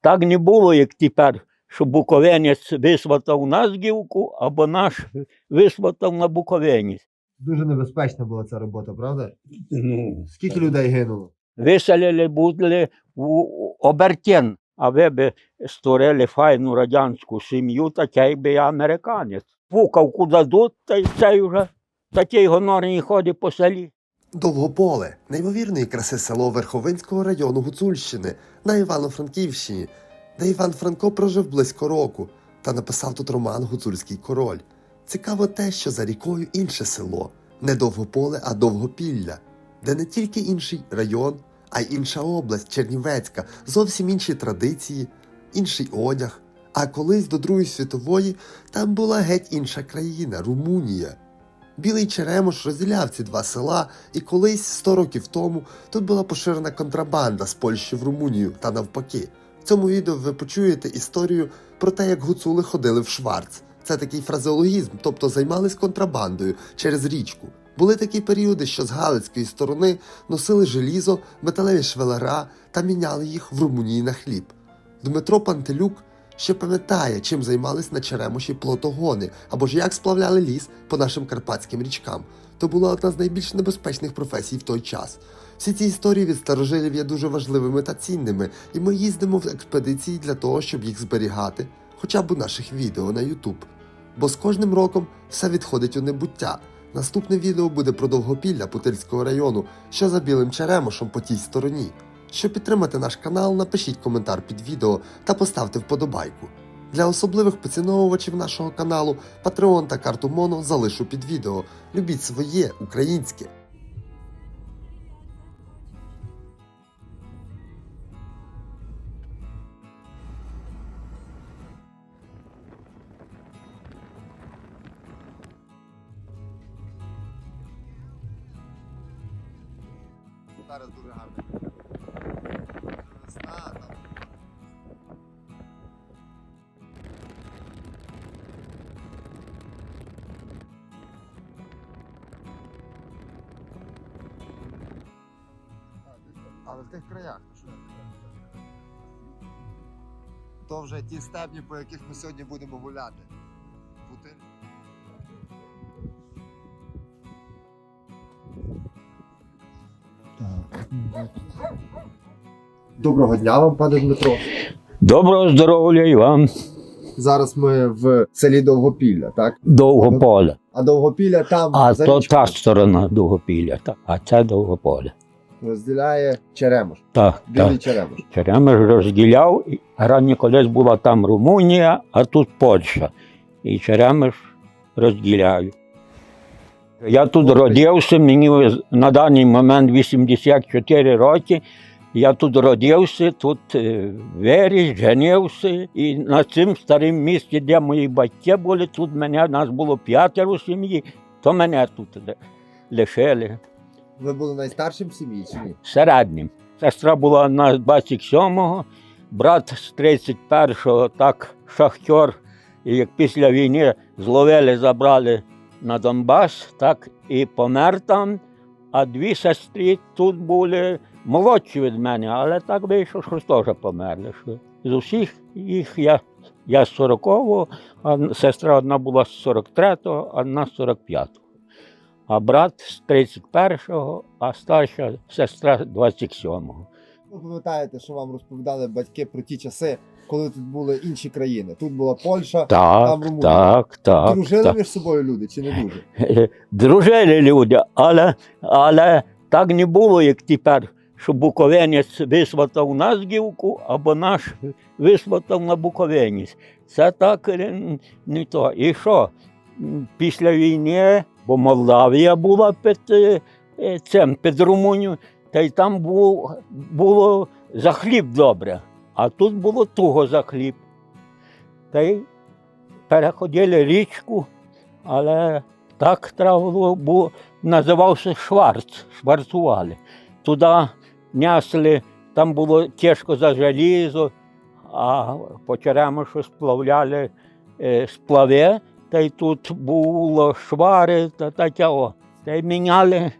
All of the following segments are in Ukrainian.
так не було, як тепер, що буковинець висватав нас гілку, або наш висватав на буковинець. Дуже небезпечна була ця робота, правда? Ну, Скільки людей гинуло? виселили були в Обертін, а ви б створили файну радянську сім'ю, такий би я американець. Пукав куди дуть, та й цей вже такий гонорний ходить по селі. Довгополе неймовірної краси село Верховинського району Гуцульщини на Івано-Франківщині, де Іван Франко прожив близько року та написав тут роман Гуцульський король. Цікаво те, що за рікою інше село, не Довгополе, а Довгопілля, де не тільки інший район, а й інша область Чернівецька, зовсім інші традиції, інший одяг. А колись до Другої світової там була геть інша країна Румунія. Білий Черемош розділяв ці два села, і колись 100 років тому тут була поширена контрабанда з Польщі в Румунію та навпаки. В цьому відео ви почуєте історію про те, як гуцули ходили в Шварц. Це такий фразеологізм, тобто займались контрабандою через річку. Були такі періоди, що з Галицької сторони носили желізо, металеві швелера та міняли їх в Румунії на хліб. Дмитро Пантелюк ще пам'ятає, чим займались на Черемоші плотогони, або ж як сплавляли ліс по нашим карпатським річкам. То була одна з найбільш небезпечних професій в той час. Всі ці історії від старожилів є дуже важливими та цінними, і ми їздимо в експедиції для того, щоб їх зберігати, хоча б у наших відео на YouTube. Бо з кожним роком все відходить у небуття. Наступне відео буде про довгопілля Путильського району, що за білим черемошем по тій стороні. Щоб підтримати наш канал, напишіть коментар під відео та поставте вподобайку. Для особливих поціновувачів нашого каналу Patreon та карту Моно залишу під відео. Любіть своє українське. Ті стебні, по яких ми сьогодні будемо гуляти. Бути. Доброго дня вам, пане Дмитро. Доброго здоров'я і вам, Зараз ми в селі Довгопілля, так? довгополе. А Довгопілля там А за то річкою та сторона довгопілля, так, а це довгополе. Розділяє Черемош, Так, білий так. Черемош. Черемеш розділяв, і раніше колись була там Румунія, а тут Польща. І Черемеш розділяє. Я тут родився, мені на даний момент 84 роки. Я тут родився, тут е, виріс, женився. І на цим старим місці, де мої батьки були, тут мене, нас було п'ятеро сім'ї, то мене тут лишили Ви були найстаршим в сім'ї чи ні? середнім. Сестра була на 27-го, брат з 31-го, так шахтер. І як після війни зловили, забрали на Донбас, так і помер там. А дві сестри тут були молодші від мене, але так вийшло, що теж померли. Що з усіх їх я, я з 40-го, а сестра одна була з 43-го, а одна з 45-го. А брат з 31-го, а старша сестра 27-го. Ви пам'ятаєте, що вам розповідали батьки про ті часи, коли тут були інші країни. Тут була Польща. Там Румунія. так, так. Дружили так. між собою люди чи не дуже? Дружили люди, але, але так не було, як тепер, що буковинець висватав нас гілку, або наш висватав на буковинець. Це так е, не то. І що? Після війни, бо Молдавія була під е, цим, під Румунією, та й там був, було за хліб добре, а тут було туго за хліб. Та й переходили річку, але так треба було, називався Шварц, шварцували. Туди несли, там було тяжко за желізо, а по Черемошу сплавляли е, сплави, та й тут було швари та таке. О. Та й міняли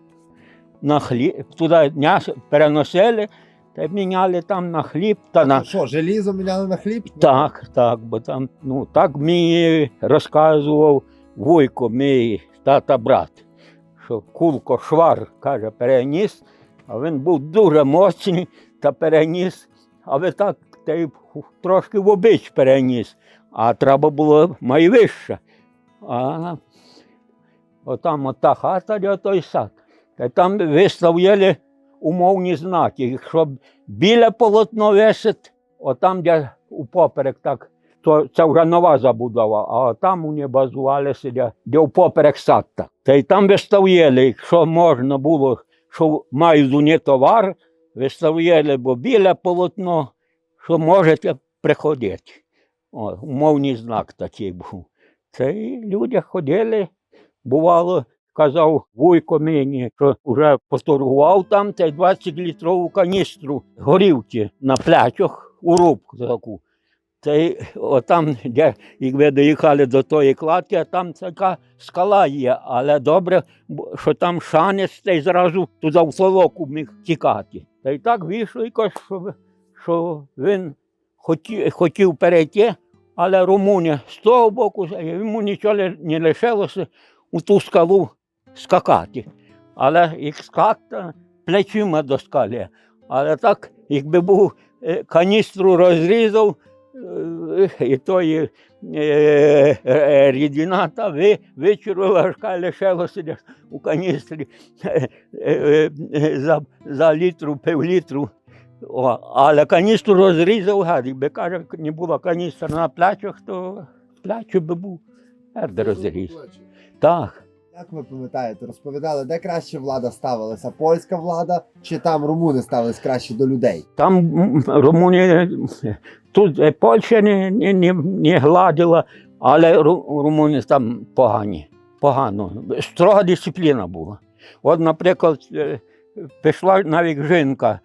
на хліб, туди м'ясо переносили, та й міняли там на хліб та на. Що, желізо міняли на хліб? Так, так, бо там, ну так мені розказував Вуйко, мій тата брат, що кулко швар, каже, переніс, а він був дуже моцний та переніс, але так та й трошки в обіч переніс, а треба було майвище. А отам ота хата, де той сад. Та там виставляли умовні знаки. Якщо біля полотно висить, отам, де упоперек так, то це вже нова забудова, а там вони базувалися, де, де впоперек сад. Та й там виставляли, якщо можна було, що мають вони товар, виставляли, бо біля полотно, що можете приходити. О, умовний знак такий був. Це і люди ходили, бувало, казав Вуйко мені, що вже поторгував там та й 20 літрову каністру горівки на плячах у рубку таку. Та й де як доїхали до тої кладки, а там така скала є, але добре, що там шанець, та й зразу туди в солоку міг тікати. Та й так вийшло, що, що він хотів, хотів перейти, але румуни з того боку, йому нічого не- лишилося у ту скалу скакати. Але як скакати плечима до скалі. Але так, якби був е, каністру розрізав, е, і тої е, рідина та ви, вичурила, лишилося у каністрі за, за літру, півлітру. О, але каністру розрізав, гад, якби каже, не було каністра на плечах, то плечу би був. Гад розріз. Так. Як ви пам'ятаєте, розповідали, де краще влада ставилася? Польська влада чи там румуни ставились краще до людей? Там м, Румунія, тут е, Польща не, не, не, не гладила, але румуни там погані. Погано. Строга дисципліна була. От, наприклад, е, пішла навіть жінка,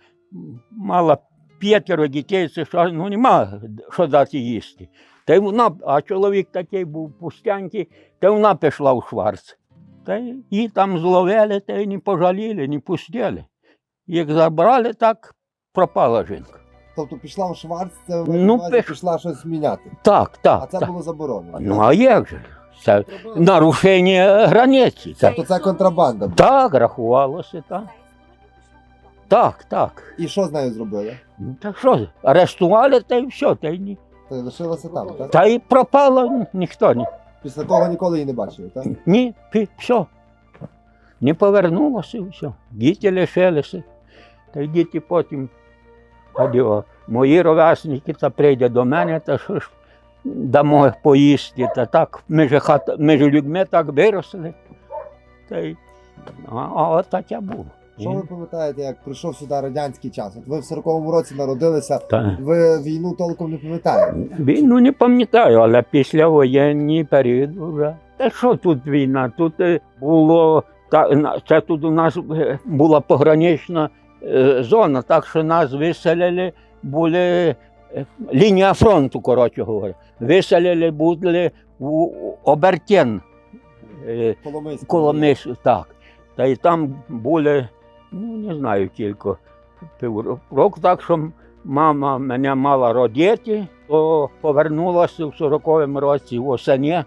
мала п'ятеро дітей, це що, ну нема що дати їсти. Та й вона, а чоловік такий був пустянький, та вона пішла у Шварц. Та її там зловили, та й не пожаліли, не пустили. Як забрали, так пропала жінка. Тобто пішла в Шварц, це Ну, пиш- пішла щось міняти. Так, так. А це так. було заборонено. Ну а як же? Це нарушення границі. Це, Тобто це контрабанда. була. так, рахувалося, так. Так, так. І що з нею зробили? Ну, так що, арештували та й все, та й ні. Та й лишилася там, так? Та й пропало ніхто ні. Після того ніколи її не бачили, так? Ні, пі- все. Не повернулося, все. Діти лишилися. Та й діти потім. Адіо. Мої ровесники та прийде до мене, та що ж дамо поїсти. Та так, ми ж, хат, ми ж людьми так виросли. Та й, а, а от таке було. Що ви пам'ятаєте, як прийшов сюди радянський час? От ви в 40-му році народилися, Та, ви війну толком не пам'ятаєте. війну не пам'ятаю, але після воєнний період вже. Та що тут війна? Тут е, було та, це тут у нас е, була погранична е, зона, так що нас виселили, були лінія фронту, коротше говоря. Виселили були в Обертен. Е, Коломийська. Так. Та й там були, ну не знаю тільки півроку, так що мама мене мала родити, то повернулася в 40-му році в осені,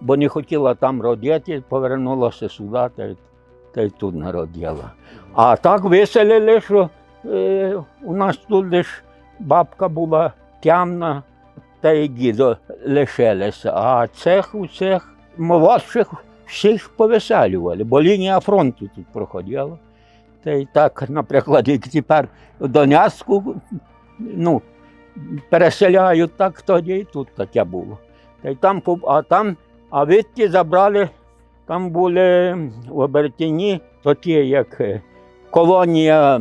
бо не хотіла там родити, повернулася сюди та, та й тут народила. А так виселили, що е, у нас тут лиш бабка була темна, та й дідо лишилися. А цех у цех молодших всіх повеселювали, бо лінія фронту тут проходила. Та й так, наприклад, як тепер Донецьку ну, переселяють, так тоді і тут таке було. Та там, а там, а відті забрали, там були в Обертіні такі, як е, колонія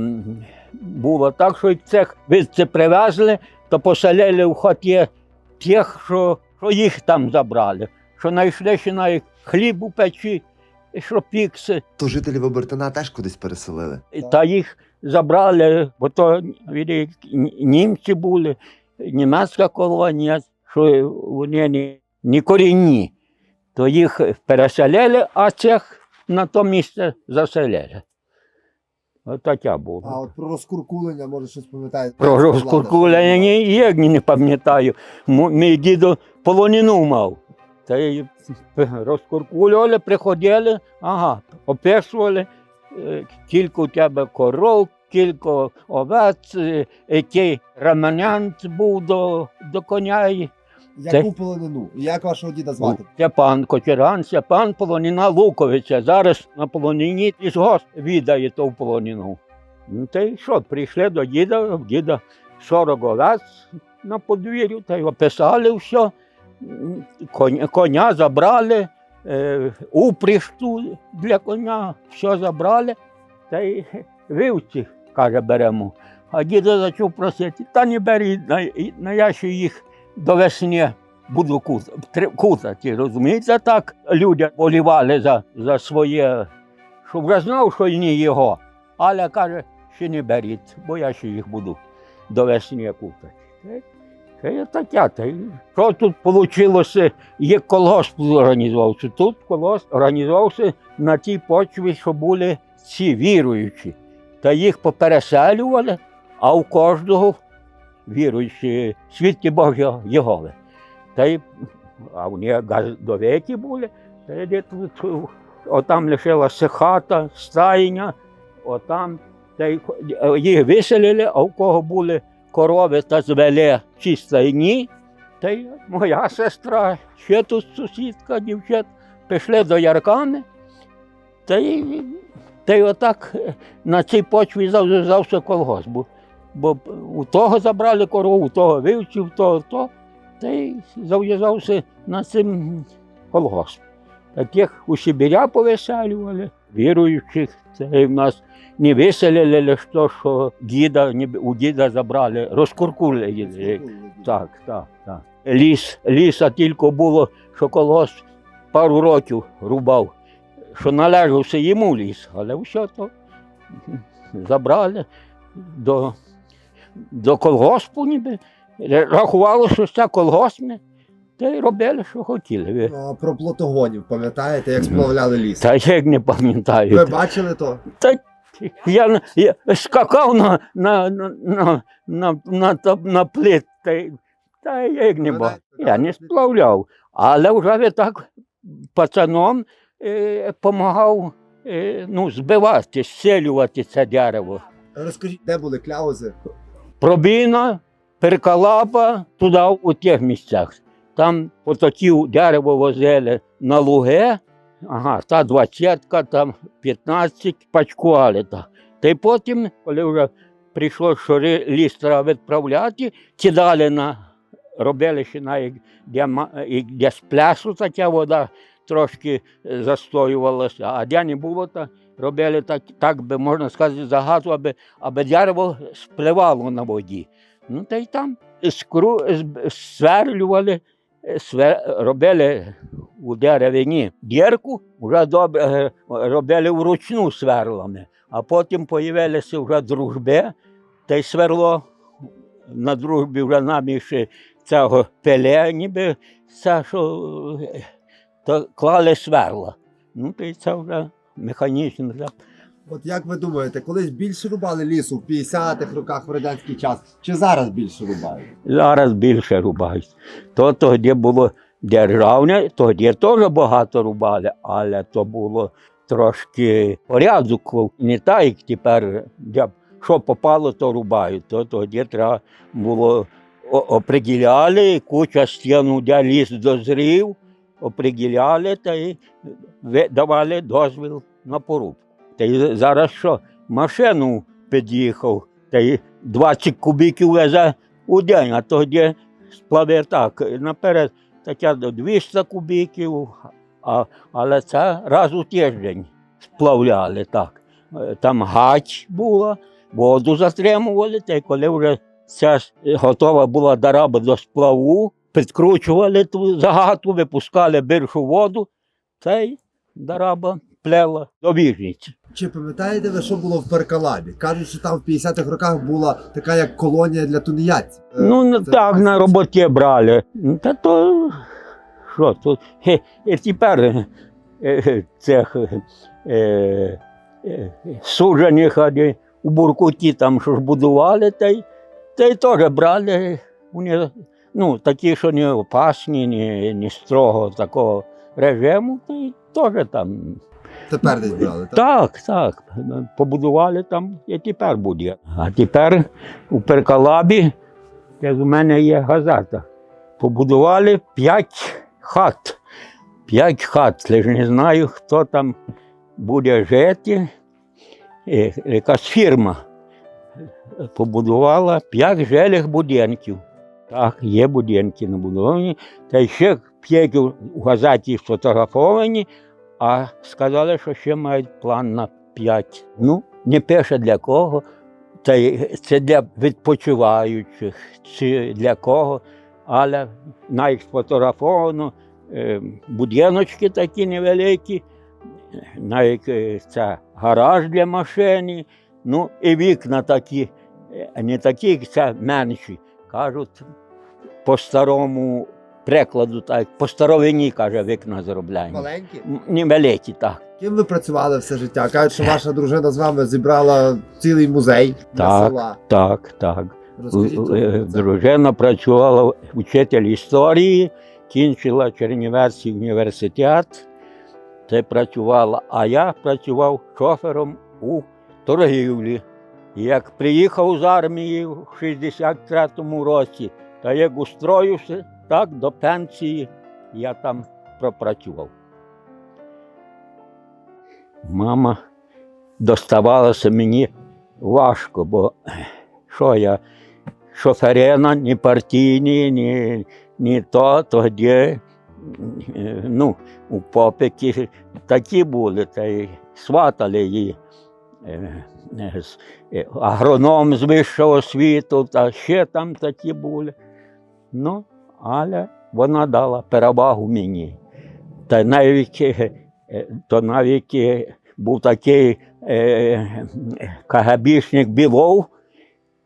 була, так що цех відці привезли, то поселили в хаті тих, що, що їх там забрали, що знайшли ще навіть хліб у печі, що пікси. То жителів Обертина теж кудись переселили. Та їх забрали, бо то німці були, німецька колонія, що вони не, не корінні. То їх переселили, а цих на то місце заселили. Таке було. А от про розкуркулення, може, щось пам'ятаєте? Про розкуркулення ні, як не пам'ятаю. Мій дідо полонину мав. Та й розкуркулювали, приходили, ага, описували, е, кілька у тебе коров, кілька овець, е, який реманянт був до, до коня. Яку полонину? Як вашого діда звати? Степан Кочеран, Степан Полоніна Луковича. Зараз на полонині лісгосп віддає ту полонину. Ну, та й що, прийшли до діда, діда 40 овець на подвір'ю, та й описали все. Коня, забрали, е, упряжту для коня, все забрали, та й вівці, каже, беремо. А діда зачав просити, та не беріть, на, я ще їх до весни буду кута- кутати, розумієте, так люди болівали за, за своє, щоб вже знав, що не його. Але каже, ще не беріть, бо я ще їх буду до весни кутати. Це- є таке. Та Що тут вийшло, як колгосп організувався? Тут колгосп організувався на тій почві, що були ці віруючі. Та їх попереселювали, а у кожного віруючі свідки Божого Єгови. Та й, а вони газдовеки були, та й отам лишилася хата, стайня, отам, та їх виселили, а у кого були корови та звели ці стайні, та й моя сестра, ще тут сусідка, дівчат, пішли до Яркани, та й, та й отак е, на цій почві зав'язався колгосп. Бо, бо у того забрали корову, у того вивчив, у того то, та й зав'язався на цим колгосп. Таких у Сибіря повеселювали, віруючих. Це в нас не виселили то, що діда, у діда забрали, розкуркулили. Так, так, так. Ліс, ліса тільки було, що колгосп пару років рубав, що належався йому ліс, але все то забрали до, до колгоспу ніби. Рахувало, що це колгоспне, та й робили, що хотіли. Ви- А про плотогонів, пам'ятаєте, як сплавляли ліс? Та як не пам'ятаю. Ви бачили то? Та я, я скакав на, на, на, на, на, на, плит, та, та як не знаєте, Я не сплавляв. Але вже ви так пацаном е, е, ну, збивати, зцілювати це дерево. Розкажіть, де були кляузи? Пробіна, перкалапа, туди у тих місцях. Там потоків дерево возили на луги, ага, та двадцятка, там 15 пачкували. Та. Та й потім, коли вже прийшло, що ліс треба відправляти, кидали на, робили ще на де, де з плясу така вода трошки е, застоювалася, а де не було, то робили так, так би можна сказати, за газу, аби аби дерево спливало на воді. Ну та й там скру, сверлювали, свер, робили у деревині дірку, вже добре е, робили вручну сверлами, а потім з'явилися вже дружби, та й сверло на дружбі вже наміше цього пеле, ніби це, що е, то клали сверла. Ну, то й це вже механічно. От як ви думаєте, колись більше рубали лісу в 50-х роках в радянський час, чи зараз більше рубають? Зараз більше рубають. То тоді було державне, тоді теж багато рубали, але то було трошки порядок, не так, як тепер, що попало, то рубають. То тоді треба було оприділяли, яку частину, де ліс дозрів, оприділяли та й давали дозвіл на порубку. Та й зараз що, машину під'їхав, та й 20 кубиків везе у день, а тоді сплавив так. Наперед таке до 200 кубиків, а, але це раз у тиждень сплавляли так. Там гач була, воду затримували, та й коли вже ця готова була дараба до сплаву, підкручували ту загату, випускали більшу воду, та й дараба плела до. Чи пам'ятаєте ви, що було в Перкалабі? Кажуть, що там в 50-х роках була така як колонія для тунеядців. Е, Ну, це- так, на роботі брали. Та то що тут? Тепер е, е, цих е, е, суджених у Буркуті там що ж будували, та й, та й теж брали вони, ну, такі, що не опасні, не, не строго такого режиму, та й теж там. Тепер десь брали, так? Так, так. Побудували там і тепер буде. А тепер у Перкалабі, як у мене є газета, побудували п'ять хат. П'ять хат. Я ж не знаю, хто там буде жити. Е, Якась фірма побудувала п'ять жилих будинків. Так, є будинки набудовані. Та ще п'ять у газеті сфотографовані, а сказали, що ще мають план на п'ять. Ну, не пише для кого. Та це для відпочиваючих, чи для кого. Але навіть сфотографовано е, будиночки такі невеликі, навіть е, це гараж для машини, ну і вікна такі, е, не такі, це менші. Кажуть, по прикладу, так, по старовині, каже, вікна зробляємо. Маленькі. М, Невеликі, так. Ким ви працювали все життя? Кажуть, що ваша дружина з вами зібрала цілий музей для Так. села. Так, так. Розкажіть Е, це. Дружина працювала вчитель історії, кінчила Чернівецький університет. Це працювала, а я працював шофером у торгівлі. І як приїхав з армії в 63-му році, та як устроївся, так до пенсії я там пропрацював. Мама доставалася мені важко, бо що я шоферина, ні партійні, ні, ні то, тоді ну, у попики такі були, та й сватали її. е, е, е, Агроном з вищого освіту, та ще там такі були. Ну, але вона дала перевагу мені. Та навіть, е, то навіть був такий е, КГБшник Білов,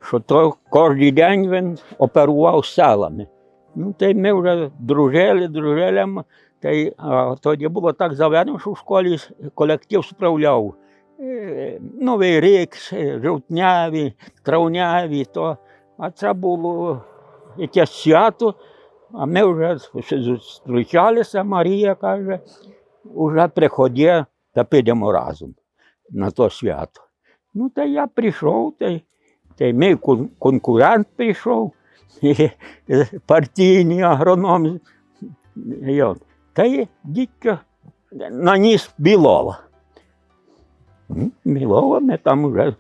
що то кожен день він оперував селами. Ну, та й ми вже дружили, дружили. Та й а, тоді було так заведено, що в школі колектив справляв. Е, Новий рік, жовтняві, травняві, то, а це було якесь свято. А ми вже зустрічалися, Марія каже, вже приходи, та підемо разом на то свято. Ну, та я прийшов, та та й мій конкурент прийшов, і, партійний агроном. І от. Та й дідько наніс Білова. М, Білова ми там вже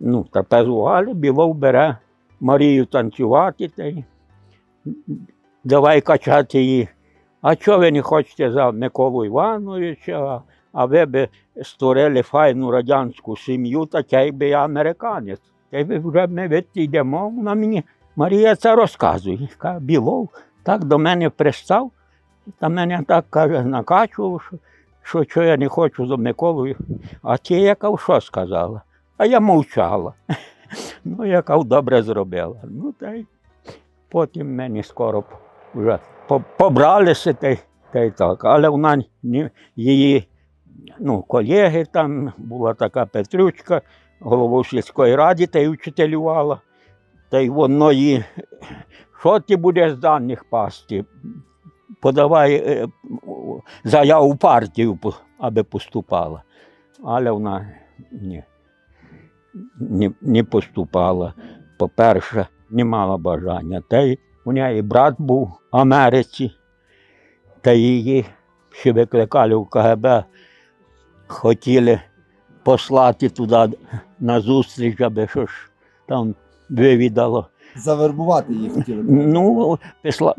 ну, трапезували, Білов бере Марію танцювати та й давай качати її. А чого ви не хочете за Миколу Івановича, а ви б створили файну радянську сім'ю, так я би я американець. Та й вже ми відійдемо. Вона мені Марія це розказує. Білов так до мене пристав, та мене так каже, накачував, що, що, що я не хочу за Миколою. А ті, яка що сказала? А я мовчала. Ну, яка добре зробила. Ну, та й потім мені скоро вже побралися та й, та й так. Але вона її ну, колеги там була така Петрючка, головою сільської ради, та й вчителювала. Та й воно їй, що ти будеш з даних пасти? Подавай е, заяву партію, аби поступала. Але вона ні, не, не поступала. По-перше, не мала бажання. Та й у неї брат був в Америці, та її ще викликали в КГБ, хотіли послати туди на зустріч, аби що ж там вивідало. Завербувати її хотіли. Ну,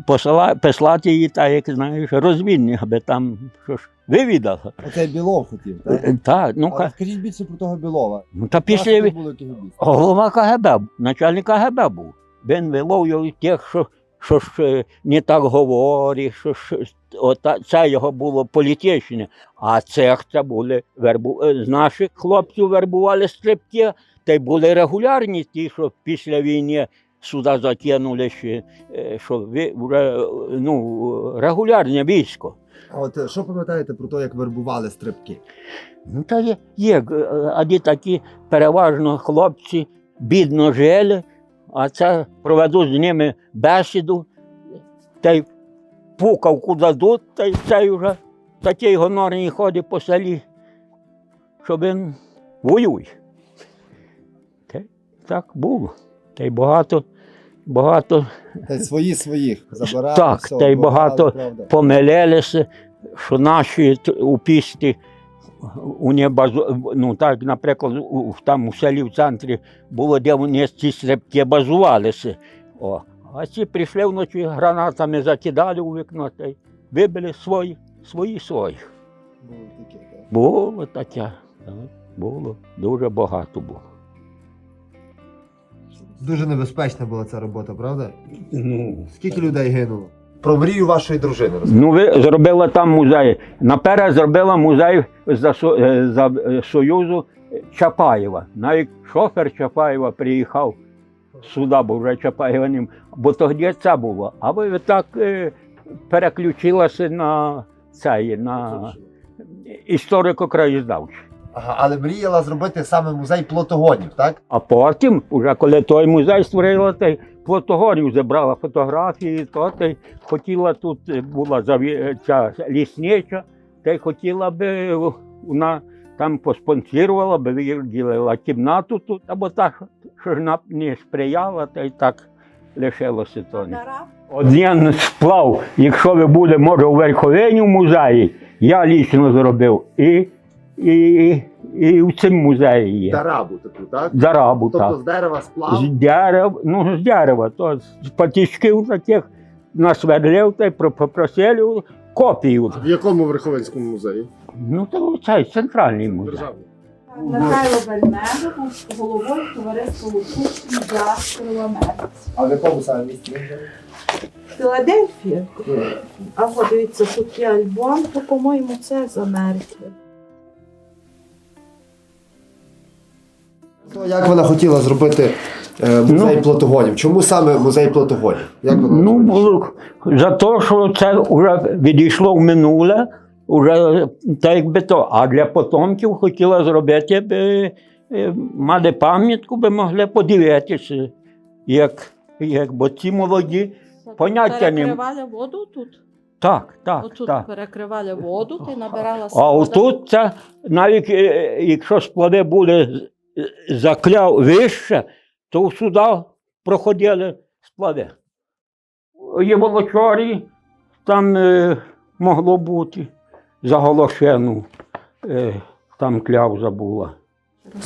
посила, послати її, так, як знаєш, розвідник, аби там що ж вивідало. Оцей Білов хотів, так? Е, Так, ну, ка- Розкажіть більше про того Білова. ну та Після... голова КГБ, начальник КГБ був. Він виловлював тих, що, що ж е, не так говорить, що ж, ота, це його було політичне. А цех це були вербу, е, з наших хлопців вербували стрибки, та й були регулярні ті, що після війни сюди закинули ще, е, що ви- вже, е, ну, регулярне військо. А от е, що пам'ятаєте про те, як вербували стрибки? Ну, та є, є е, аді такі переважно хлопці бідно жили, а це проведу з ними бесіду, та й пукав куди дуть, та й цей вже такий гонорний ходить по селі, що він воює. Та й так було. Та й багато, багато Та й свої своїх забирали. Так, все, та й багато помилилися, що наші у пісті, базу, ну так, наприклад, у, там у селі в центрі було, де вони ці стрибки базувалися. О. А ці прийшли вночі гранатами, закидали у вікно та й вибили свої, свої своїх. Було таке. Було таке, було, дуже багато було. Дуже небезпечна була ця робота, правда? Ну, Скільки людей гинуло? Про мрію вашої дружини. Ну, ви зробила там музей. Наперед зробила музей за, е, за е, Союзу Чапаєва. Навіть шофер Чапаєва приїхав сюди, бо вже Чапаєва не м- Бо тоді це було. А ви так е, переключилася на цей, на історико-краєзнавчий. Ага, але мріяла зробити саме музей плотогонів, так? А потім, уже коли той музей створила, та й Плотогорів забрала фотографії, то й хотіла тут е, була заві- е, ця ліснича, та й хотіла би вона там поспонсірувала, би виділила кімнату тут, або так, що ж вона не сприяла, та й так лишилося то. Один сплав, якщо ви буде, може, у Верховині в музеї, я лічно зробив. І, і, і в цьому музеї є. Дарабу таку, так? Дарабу, так. з дерева сплав. З дерева, ну з дерева, то з патічків таких насверлив та й попросили копію. В якому Верховенському музеї? Ну то цей центральний музей. Державний. Михайло Бельмедо був головою товариства Лукушків діаспори в А в якому саме місці він? Філадельфія. А от дивіться, тут є альбом, то, по-моєму, це з Америки. То як вона хотіла зробити е, музей Ну. плотогонів? Чому саме музей плотогонів? Як вона Ну, було за те, що це вже відійшло в минуле, вже так якби то. А для потомків хотіла зробити, би, е, мали пам'ятку, би могли подивитися, як, як бо ці молоді. Поняття не- Перекривали воду тут. Так, так, Отут так. перекривали воду, ти набиралася А отут це, навіть е, якщо сплави були закляв вище, то сюди проходили сплави. Є волочорі, там е, могло бути за Голошену, е, там кляуза була.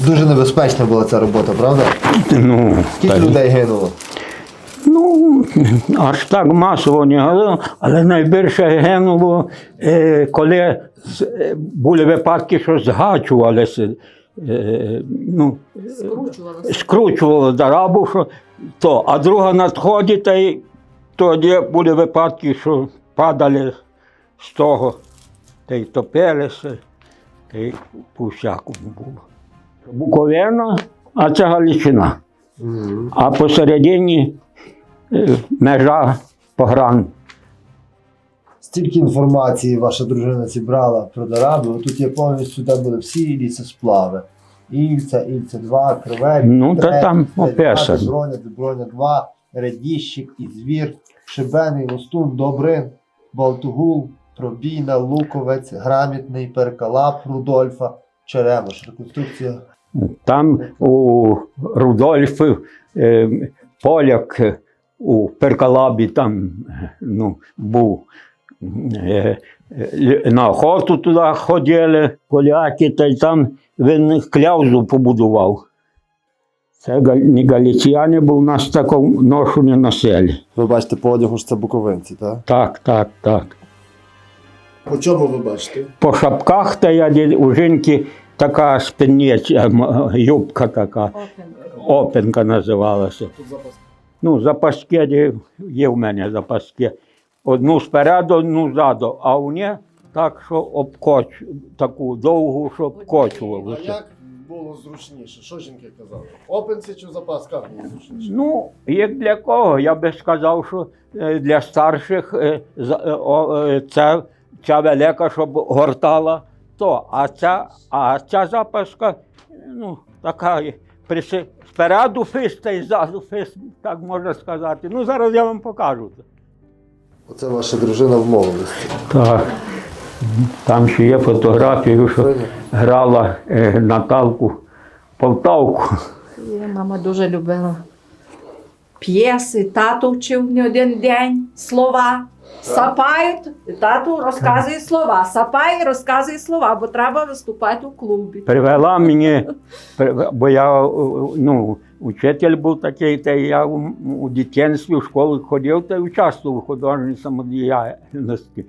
Дуже небезпечна була ця робота, правда? Ну, Скільки та й- людей гинуло? Ну, аж так масово не гинуло, але найбільше гинуло, е, коли з- е, були випадки, що згачувалися. Е, ну, Скручувалася. скручували дарабу, що то, а друга надходить, та й тоді були випадки, що падали з того, та й топилися, та й по всякому було. Буковина, а це Галичина. А посередині е, межа погран. Стільки інформації ваша дружина зібрала про Дарабу. Тут є повністю, де були всі лісосплави. Ільця, Ільця 2, Кривель. Ну, та там Третій. Броня, Броня 2, Редіщик, Ізвір, Шибений, Лостун, Добрин, Балтугул, Пробійна, Луковець, Грамітний, Перкалап, Рудольфа, Черемош. Реконструкція. Там у Рудольфів е, поляк у Перкалабі там ну, був. Е, е, на охоту туди ходили поляки, та й там він кляузу побудував. Це не галіціяни, бо у нас такого ношу не носили. Ви бачите по одягу, що це буковинці, так? Так, так, так. По чому ви бачите? По шапках та я у жінки така спинець, е, юбка така, Опен. опенка називалася. Запас. Ну, запаски є в мене запаски. Одну спереду, одну ззаду, а у неї так, що обкоч, таку довгу, що А як було зручніше? Що жінки казали? Опенці чи в запасках було зручніше? Ну, як для кого? Я би сказав, що е, для старших е, за- е, е, це ця велика, щоб гортала, то, а ця, а ця запаска, ну, така приси- спереду фист та й ззаду фист, так можна сказати. Ну, зараз я вам покажу. Оце ваша дружина в молодості. Так. Там ще є фотографії, що грала е, Наталку Полтавку. Є, Мама дуже любила п'єси, тато вчив не один день слова. Сапають, тато розказує слова. Сапає, розказує слова, бо треба виступати у клубі. Привела мені, при- бо я ну, учитель був такий, та я у, у дитинстві в школу ходив та й участвував у художній самодіяльності.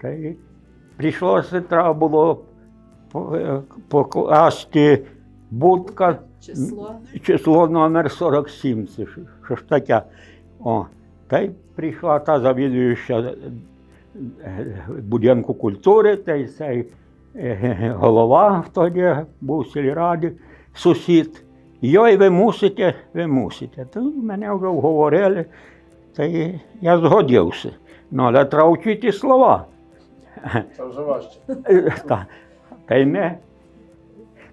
Та й прийшлося, треба було е, покласти будка, Число. число номер 47, це що, ж таке. О, та й прийшла та завідуюча е, будинку культури, та й цей е, голова тоді був в сільраді, сусід. Йой, ви мусите, ви мусите. То мене вже вговорили, та й я згодився. Ну, але треба вчити слова. Це вже важче. Та, та й ми.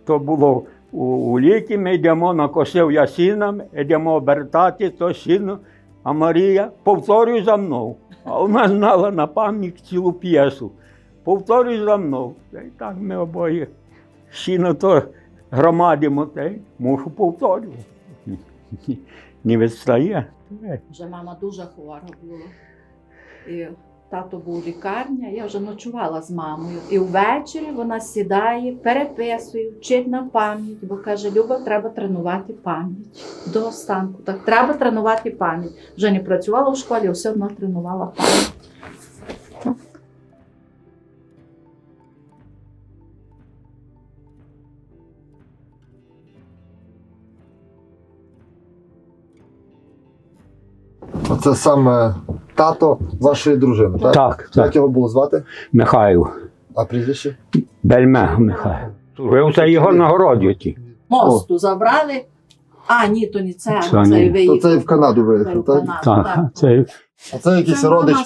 То було у, у літі, ми йдемо на косив я сіном, йдемо обертати то сіно, а Марія, повторюй за мною. А вона знала на пам'ять цілу п'єсу. Повторюй за мною. Та й так ми обоє сіно то громадимо, та й мушу повторювати. Не відстає. Вже мама дуже хвора була. І тато був в лікарні, я вже ночувала з мамою. І ввечері вона сідає, переписує, вчить на пам'ять, бо каже, Люба, треба тренувати пам'ять. До останку. Так, треба тренувати пам'ять. Вже не працювала в школі, все одно тренувала пам'ять. Оце саме тато вашої дружини, так? Так, Як так. його було звати? Михайло. А прізвище? Бельме Михайло. Служив це його нагородюті. Мосту забрали. А, ні, то не це, Це це, ні. То виїхав. це в Канаду виїхав, в так? Канаду, Так, так. це А це якийсь Це родич,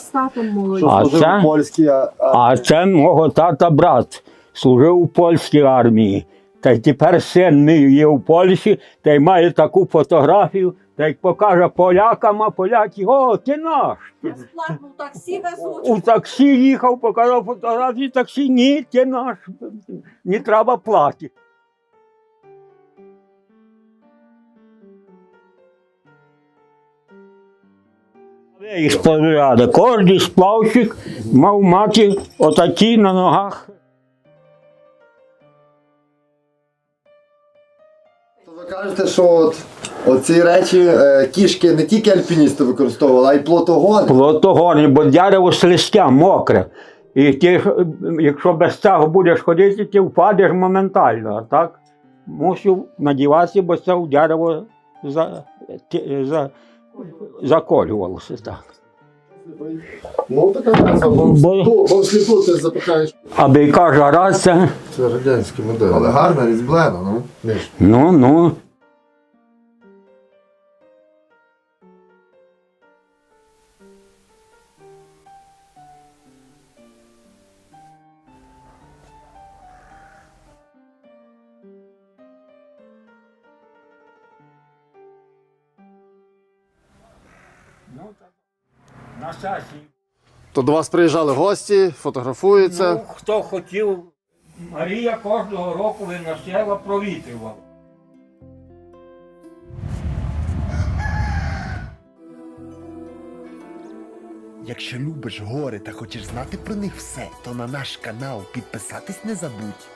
що А служив це? в польській а, А це мого тата брат служив у польській армії. Та й тепер син мій є у Польщі, та й має таку фотографію, та й покаже полякам, а поляки, о, ти наш. Безплатно в таксі везуть. У таксі їхав, показав фотографію, таксі, ні, ти наш, не треба платити. Їх сплавляли. Кожен сплавщик мав мати отакі на ногах. Кажете, що от оці речі е, кішки не тільки альпіністи використовували, а й плотогони. Плотогони, бо дерево слизьке, мокре. І ти, ж, якщо без цього будеш ходити, ти впадеш моментально. А так мусив надіватися, бо це дерево за, ті- за, заколювалося. Так. Ну, така назва, бо, Бо- бо, бо всліпу ти запихаєш. Аби яка жара, це Це радянський модель. Але гарна, різьблена, ну. ну, ну. То до вас приїжджали гості, фотографуються. Ну, хто хотів, Марія кожного року виносила, провітрювала. Якщо любиш гори та хочеш знати про них все, то на наш канал підписатись не забудь.